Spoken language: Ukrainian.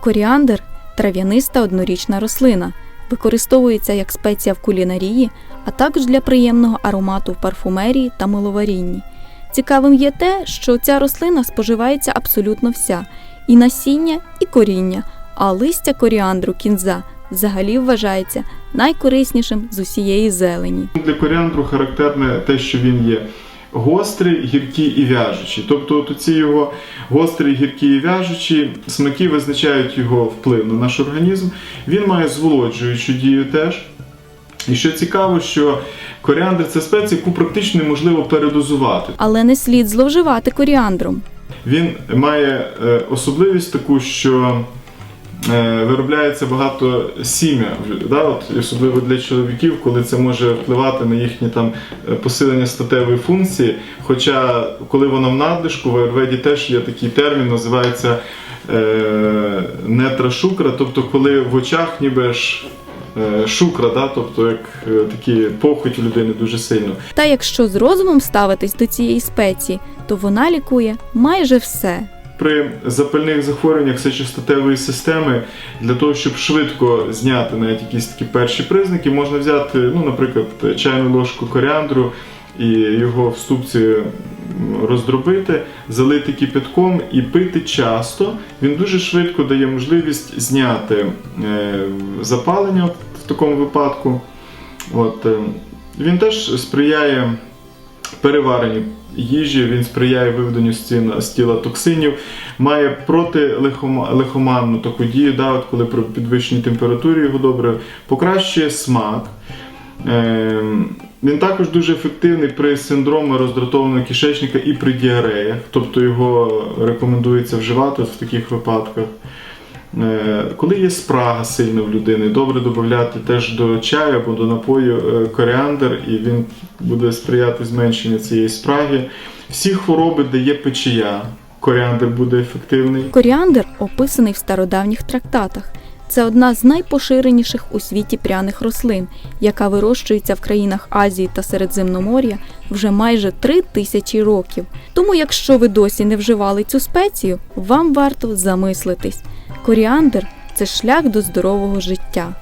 Коріандр трав'яниста однорічна рослина, використовується як спеція в кулінарії, а також для приємного аромату в парфумерії та миловарінні. Цікавим є те, що ця рослина споживається абсолютно вся і насіння, і коріння, а листя коріандру кінза взагалі вважається найкориснішим з усієї зелені. Для коріандру характерне те, що він є гострий, гіркий і в'яжучий. Тобто от ці його гострі, гіркі і в'яжучі смаки визначають його вплив на наш організм. Він має зволоджуючу дію теж. І що цікаво, що коріандр це спеція, яку практично неможливо передозувати. Але не слід зловживати коріандром. Він має е, особливість таку, що виробляється багато сім'я, да, от, особливо для чоловіків, коли це може впливати на їхнє там е, посилення статевої функції. Хоча, коли воно в надлишку, в аюрведі теж є такий термін, називається е, нетра шукра, тобто коли в очах ніби ж е, шукра, да, тобто як е, такі похоть у людини дуже сильно. Та якщо з розумом ставитись до цієї спеції, то вона лікує майже все. При запальних захворюваннях сечостатевої системи для того, щоб швидко зняти навіть якісь такі перші признаки, можна взяти, ну, наприклад, чайну ложку коріандру і його в ступці роздробити, залити кипятком і пити часто. Він дуже швидко дає можливість зняти е, запалення в такому випадку. От, е, він теж сприяє переваренню їжі, він сприяє виведенню з тіла токсинів, має протилихоманну таку дію, да, от коли при підвищеній температурі його добре покращує смак. Ем, Він також дуже ефективний при синдромі роздратованого кишечника і при діареях, тобто його рекомендується вживати в таких випадках. Е, Коли є спрага сильна в людини, добре додати теж до чаю або до напою е, коріандр, і він буде сприяти зменшенню цієї спраги. Всі хвороби, де є печія, коріандр буде ефективний. Коріандр описаний в стародавніх трактатах. Це одна з найпоширеніших у світі пряних рослин, яка вирощується в країнах Азії та Середземномор'я вже майже три тисячі років. Тому, якщо ви досі не вживали цю спецію, вам варто замислитись. Коріандр це шлях до здорового життя.